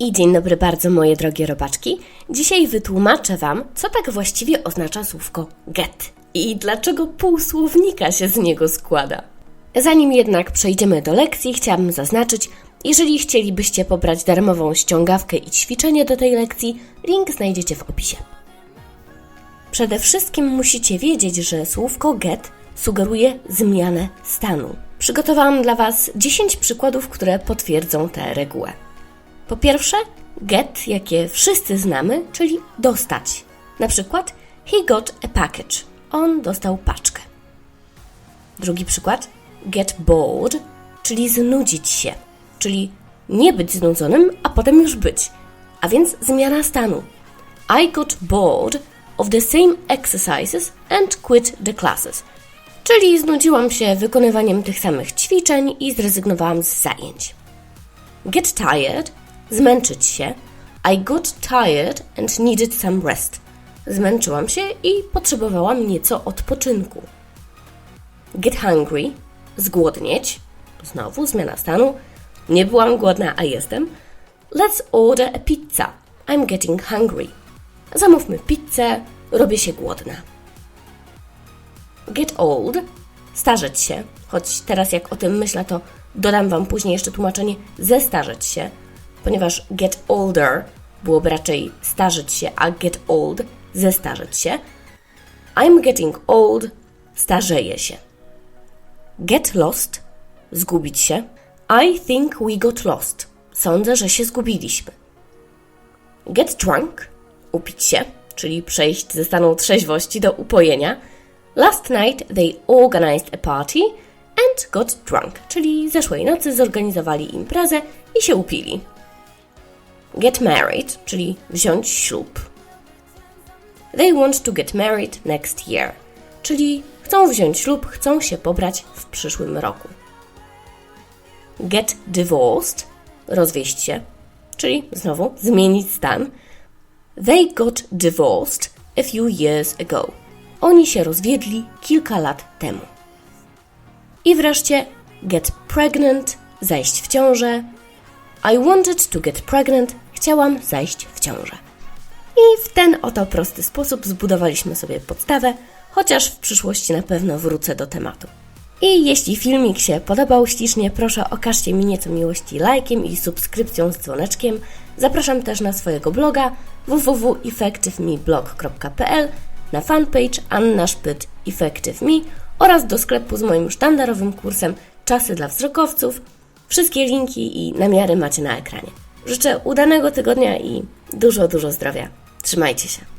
I dzień dobry bardzo moje drogie robaczki. Dzisiaj wytłumaczę Wam, co tak właściwie oznacza słówko get i dlaczego pół słownika się z niego składa. Zanim jednak przejdziemy do lekcji, chciałabym zaznaczyć, jeżeli chcielibyście pobrać darmową ściągawkę i ćwiczenie do tej lekcji, link znajdziecie w opisie. Przede wszystkim musicie wiedzieć, że słówko get sugeruje zmianę stanu. Przygotowałam dla Was 10 przykładów, które potwierdzą tę regułę. Po pierwsze, get, jakie wszyscy znamy, czyli dostać. Na przykład, he got a package. On dostał paczkę. Drugi przykład, get bored, czyli znudzić się, czyli nie być znudzonym, a potem już być, a więc zmiana stanu. I got bored of the same exercises and quit the classes. Czyli znudziłam się wykonywaniem tych samych ćwiczeń i zrezygnowałam z zajęć. Get tired zmęczyć się. I got tired and needed some rest. Zmęczyłam się i potrzebowałam nieco odpoczynku. Get hungry zgłodnieć. Znowu zmiana stanu. Nie byłam głodna, a jestem. Let's order a pizza. I'm getting hungry. Zamówmy pizzę, robię się głodna. Get old starzeć się. Choć teraz jak o tym myślę, to dodam Wam później jeszcze tłumaczenie zestarzeć się, ponieważ get older byłoby raczej starzeć się, a get old zestarzeć się. I'm getting old starzeję się. Get lost zgubić się. I think we got lost. Sądzę, że się zgubiliśmy. Get drunk upić się, czyli przejść ze stanu trzeźwości do upojenia. Last night they organized a party and got drunk, czyli zeszłej nocy zorganizowali imprezę i się upili. Get married, czyli wziąć ślub. They want to get married next year, czyli chcą wziąć ślub, chcą się pobrać w przyszłym roku. Get divorced, rozwieść się, czyli znowu zmienić stan. They got divorced a few years ago. Oni się rozwiedli kilka lat temu. I wreszcie get pregnant, zajść w ciążę. I wanted to get pregnant, chciałam zajść w ciążę. I w ten oto prosty sposób zbudowaliśmy sobie podstawę, chociaż w przyszłości na pewno wrócę do tematu. I jeśli filmik się podobał ślicznie, proszę okażcie mi nieco miłości lajkiem i subskrypcją z dzwoneczkiem. Zapraszam też na swojego bloga www.effectivemeblog.pl, na fanpage Anna Szpyt Effective Me oraz do sklepu z moim sztandarowym kursem Czasy dla wzrokowców. Wszystkie linki i namiary macie na ekranie. Życzę udanego tygodnia i dużo, dużo zdrowia. Trzymajcie się.